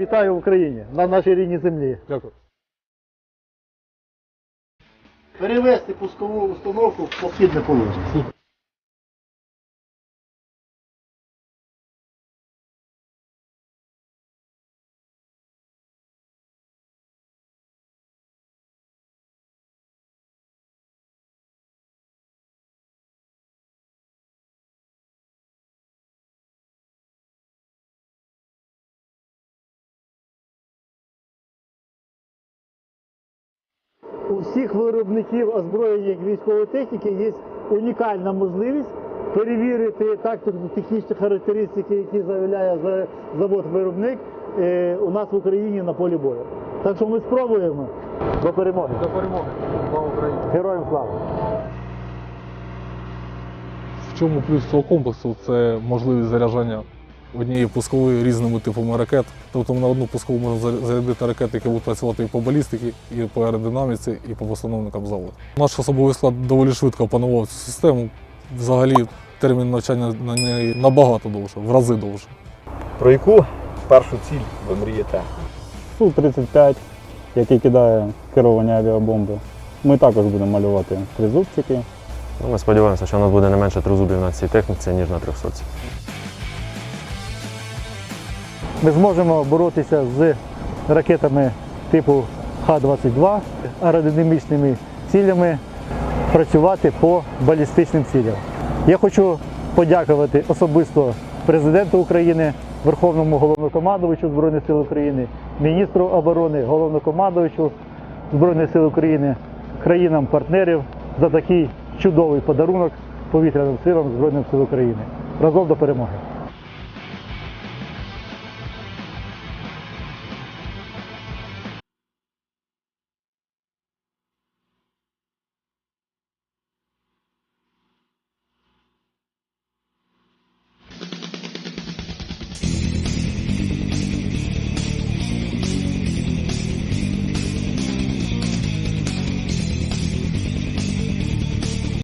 Вітаю в Україні на нашій рідній землі. Дякую. Перевести пускову установку в похідне положення. У всіх виробників озброєння військової техніки є унікальна можливість перевірити тактико-технічні характеристики, які заявляє завод-виробник е, у нас в Україні на полі бою. Так що ми спробуємо до перемоги. До перемоги. Слава Україні. Героям слава! В чому плюс цього комплексу? Це можливість заряджання однієї пускової різними типами ракет. Тобто на одну пускову можна зарядити ракети, які будуть працювати і по балістиці, і по аеродинаміці, і по постановникам заводу. Наш особовий склад доволі швидко опанував цю систему. Взагалі термін навчання на неї набагато довше, в рази довше. Про яку першу ціль ви мрієте? Су-35, який кидає керовані авіабомби. Ми також будемо малювати тризубчики. Ну, ми сподіваємося, що у нас буде не менше тризубів на цій техніці, ніж на 300. Ми зможемо боротися з ракетами типу Х-22, аеродинамічними цілями, працювати по балістичним цілям. Я хочу подякувати особисто президенту України, Верховному головнокомандувачу Збройних сил України, міністру оборони, головнокомандувачу Збройних сил України, країнам-партнерів за такий чудовий подарунок повітряним силам Збройних сил України. Разом до перемоги!